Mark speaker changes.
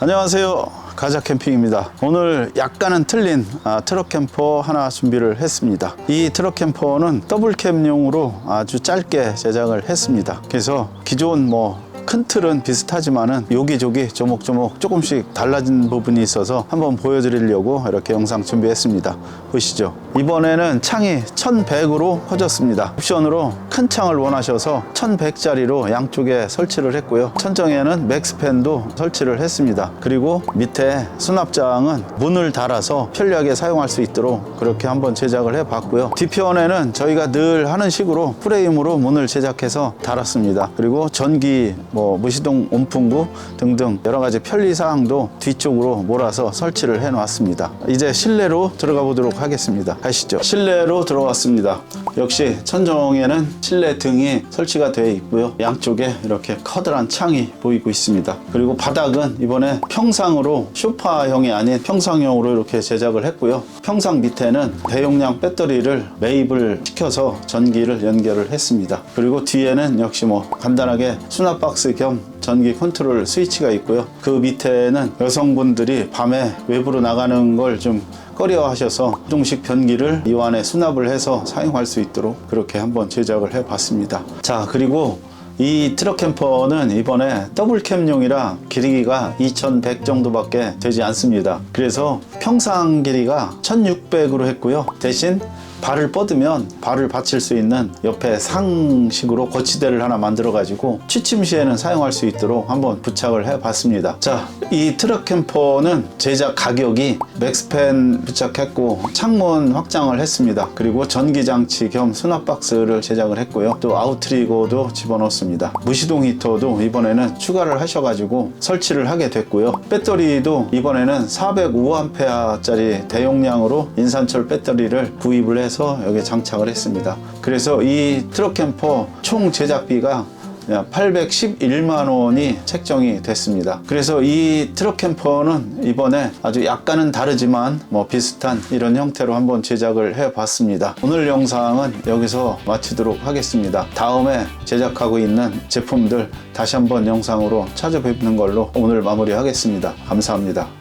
Speaker 1: 안녕하세요. 가자 캠핑입니다. 오늘 약간은 틀린 아, 트럭 캠퍼 하나 준비를 했습니다. 이 트럭 캠퍼는 더블 캠용으로 아주 짧게 제작을 했습니다. 그래서 기존 뭐 큰 틀은 비슷하지만은 여기저기 조목조목 조금씩 달라진 부분이 있어서 한번 보여드리려고 이렇게 영상 준비했습니다. 보시죠. 이번에는 창이 1100으로 커졌습니다. 옵션으로 큰 창을 원하셔서 1100짜리로 양쪽에 설치를 했고요. 천정에는 맥스팬도 설치를 했습니다. 그리고 밑에 수납장은 문을 달아서 편리하게 사용할 수 있도록 그렇게 한번 제작을 해 봤고요. 뒤편에는 저희가 늘 하는 식으로 프레임으로 문을 제작해서 달았습니다. 그리고 전기 뭐 무시동 온풍구 등등 여러 가지 편리 사항도 뒤쪽으로 몰아서 설치를 해 놨습니다. 이제 실내로 들어가 보도록 하겠습니다. 가시죠. 실내로 들어왔습니다. 역시 천정에는 실내 등이 설치가 되어 있고요. 양쪽에 이렇게 커다란 창이 보이고 있습니다. 그리고 바닥은 이번에 평상으로 쇼파형이 아닌 평상형으로 이렇게 제작을 했고요. 평상 밑에는 대용량 배터리를 매입을 시켜서 전기를 연결을 했습니다. 그리고 뒤에는 역시 뭐 간단하게 수납 박스 겸 전기 컨트롤 스위치가 있고요. 그 밑에는 여성분들이 밤에 외부로 나가는 걸 좀 꺼려 하셔서 조금씩 변기를 이 안에 수납을 해서 사용할 수 있도록 그렇게 한번 제작을 해 봤습니다. 자, 그리고 이 트럭 캠퍼는 이번에 더블 캠용이라 길이가 2100 정도밖에 되지 않습니다. 그래서 평상 길이가 1600으로 했고요. 대신 발을 뻗으면 발을 받칠 수 있는 옆에 상식으로 거치대를 하나 만들어 가지고 취침 시에는 사용할 수 있도록 한번 부착을 해 봤습니다. 자, 이 트럭 캠퍼는 제작 가격이 맥스팬 부착했고 창문 확장을 했습니다. 그리고 전기 장치 겸 수납 박스를 제작을 했고요. 또 아웃트리거도 집어넣습니다. 무시동 히터도 이번에는 추가를 하셔가지고 설치를 하게 됐고요. 배터리도 이번에는 405A짜리 대용량으로 인산철 배터리를 구입을 해서 여기 장착을 했습니다. 그래서 이 트럭 캠퍼 총 제작비가 811만 원이 책정이 됐습니다. 그래서 이 트럭 캠퍼는 이번에 아주 약간은 다르지만 뭐 비슷한 이런 형태로 한번 제작을 해 봤습니다. 오늘 영상은 여기서 마치도록 하겠습니다. 다음에 제작하고 있는 제품들 다시 한번 영상으로 찾아뵙는 걸로 오늘 마무리하겠습니다. 감사합니다.